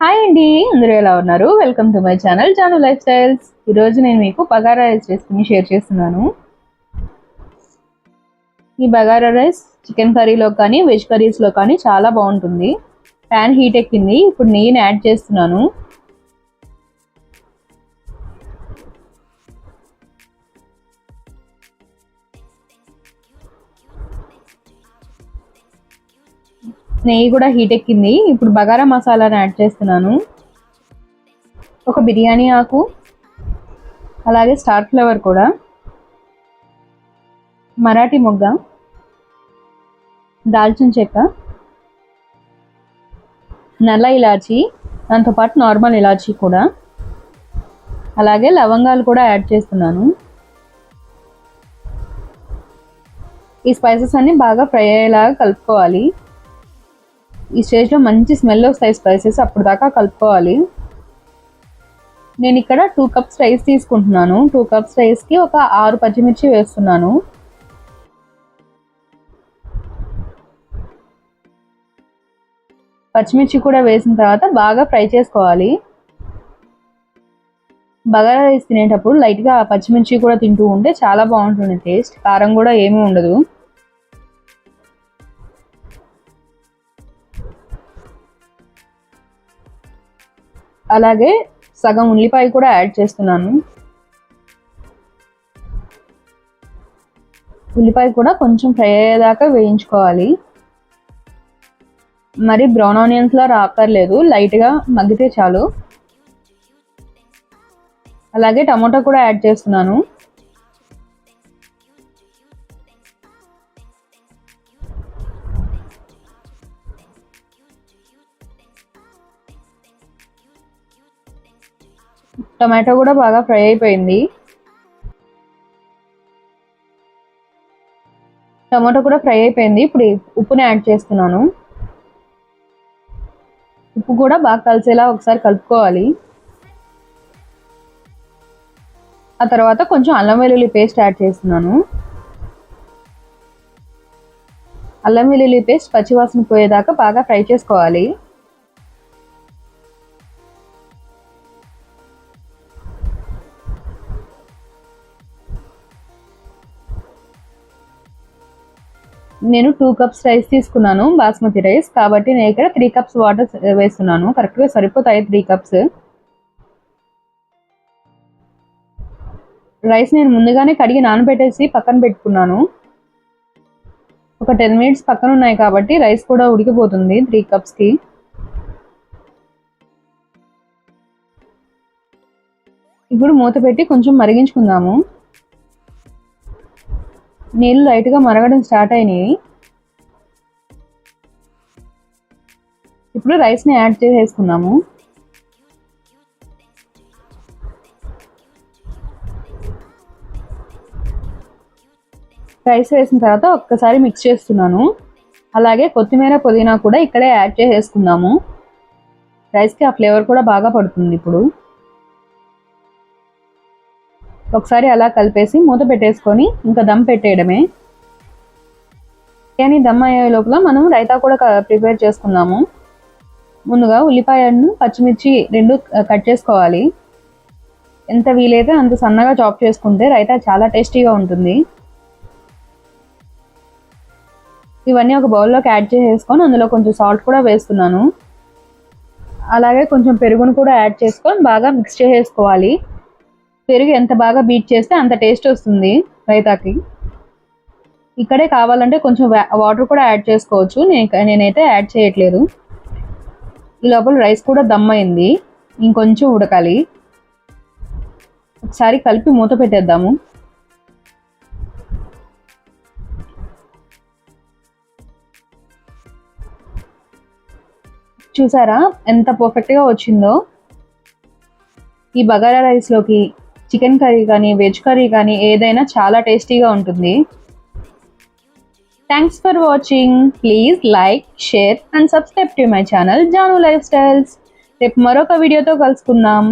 Hi అండి అందరూ ఎలా ఉన్నారు? Welcome to my channel Janu life styles ఈరోజు నేను మీకు బగారా రైస్ రెసిపీని షేర్ చేస్తున్నాను. ఈ బగారా రైస్ చికెన్ కర్రీలో కానీ వెజ్ కర్రీస్లో కానీ చాలా బాగుంటుంది. ప్యాన్ హీట్ ఎక్కింది ఇప్పుడు నెయ్యిని యాడ్ చేస్తున్నాను. నెయ్యి కూడా హీట్ ఎక్కింది. ఇప్పుడు బగారా మసాలాని యాడ్ చేస్తున్నాను. ఒక బిర్యానీ ఆకు అలాగే స్టార్ ఫ్లవర్ కూడా. మరాఠీ మొగ్గ దాల్చిన చెక్క నల్ల ఇలాచి దాంతోపాటు నార్మల్ ఇలాచీ కూడా. అలాగే లవంగాలు కూడా యాడ్ చేస్తున్నాను. ఈ స్పైసెస్ అన్నీ బాగా ఫ్రై అయ్యేలాగా కలుపుకోవాలి. ఈ స్టేజ్లో మంచి స్మెల్ వస్తాయి స్పైసెస్ అప్పుడు దాకా కలుపుకోవాలి. నేను ఇక్కడ టూ కప్స్ రైస్ తీసుకుంటున్నాను. టూ కప్స్ రైస్కి ఒక ఆరు పచ్చిమిర్చి వేస్తున్నాను. పచ్చిమిర్చి కూడా వేసిన తర్వాత బాగా ఫ్రై చేసుకోవాలి. బగారా రైస్ తినేటప్పుడు లైట్గా పచ్చిమిర్చి కూడా తింటూ ఉంటే చాలా బాగుంటుంది టేస్ట్. కారం కూడా ఏమీ ఉండదు. అలాగే సగం ఉల్లిపాయ కూడా యాడ్ చేస్తున్నాను. ఉల్లిపాయ కూడా కొంచెం ఫ్రై అయ్యేదాకా వేయించుకోవాలి. మరి బ్రౌన్ ఆనియన్స్లో రాకర్లేదు లైట్గా మగ్గితే చాలు. అలాగే టమాటా కూడా యాడ్ చేస్తున్నాను. టమాటో కూడా బాగా ఫ్రై అయిపోయింది. టమాటో కూడా ఫ్రై అయిపోయింది. ఇప్పుడు ఉప్పుని యాడ్ చేస్తున్నాను. ఉప్పు కూడా బాగా కలిసేలా ఒకసారి కలుపుకోవాలి. ఆ తర్వాత కొంచెం అల్లం వెల్లుల్లి పేస్ట్ యాడ్ చేస్తున్నాను. అల్లం వెల్లుల్లి పేస్ట్ పచ్చివాసన పోయేదాకా బాగా ఫ్రై చేసుకోవాలి. నేను టూ కప్స్ రైస్ తీసుకున్నాను బాస్మతి రైస్ కాబట్టి నేను ఇక్కడ త్రీ కప్స్ వాటర్ వేస్తున్నాను. కరెక్ట్గా సరిపోతాయి త్రీ కప్స్ రైస్ నేను ముందుగానే కడిగి నానబెట్టేసి పక్కన పెట్టుకున్నాను. ఒక టెన్ మినిట్స్ పక్కన ఉన్నాయి కాబట్టి రైస్ కూడా ఉడికిపోతుంది త్రీ కప్స్కి ఇప్పుడు మూత పెట్టి కొంచెం మరిగించుకుందాము. నీళ్ళు లైట్గా మరగడం స్టార్ట్ అయినాయి. ఇప్పుడు రైస్ని యాడ్ చేసేసుకున్నాము. రైస్ వేసిన తర్వాత ఒక్కసారి మిక్స్ చేస్తున్నాను. అలాగే కొత్తిమీర పుదీనా కూడా ఇక్కడే యాడ్ చేసేసుకుందాము రైస్కి ఆ ఫ్లేవర్ కూడా బాగా పడుతుంది ఇప్పుడు. ఒకసారి అలా కలిపేసి మూత పెట్టేసుకొని ఇంకా దమ్ పెట్టేయడమే. బిర్యానీ దమ్ అయ్యే లోపల మనం రైతా కూడా ప్రిపేర్ చేసుకుందాము. ముందుగా ఉల్లిపాయను పచ్చిమిర్చి రెండు కట్ చేసుకోవాలి. ఎంత వీలైతే అంత సన్నగా చాప్ చేసుకుంటే రైతా చాలా టేస్టీగా ఉంటుంది. ఇవన్నీ ఒక బౌల్లోకి యాడ్ చేసేసుకొని అందులో కొంచెం సాల్ట్ కూడా వేస్తున్నాను. అలాగే కొంచెం పెరుగును కూడా యాడ్ చేసుకొని బాగా మిక్స్ చేసేసుకోవాలి. పెరుగు ఎంత బాగా బీట్ చేస్తే అంత టేస్ట్ వస్తుంది రైతాకి. ఇక్కడే కావాలంటే కొంచెం వాటర్ కూడా యాడ్ చేసుకోవచ్చు. నేను నేనైతే యాడ్ చేయట్లేదు. ఈ లోపల రైస్ కూడా దమ్ అయింది. ఇంకొంచెం ఉడకాలి. ఒకసారి కలిపి మూత పెట్టేద్దాము. చూసారా ఎంత పర్ఫెక్ట్గా వచ్చిందో? ఈ బగారా రైస్లోకి చికెన్ కర్రీ కానీ వెజ్ కర్రీ కానీ ఏదైనా చాలా టేస్టీగా ఉంటుంది. Thanks for watching please like share and subscribe to my channel Janu life styles రేపు మరొక వీడియోతో కలుసుకుందాం.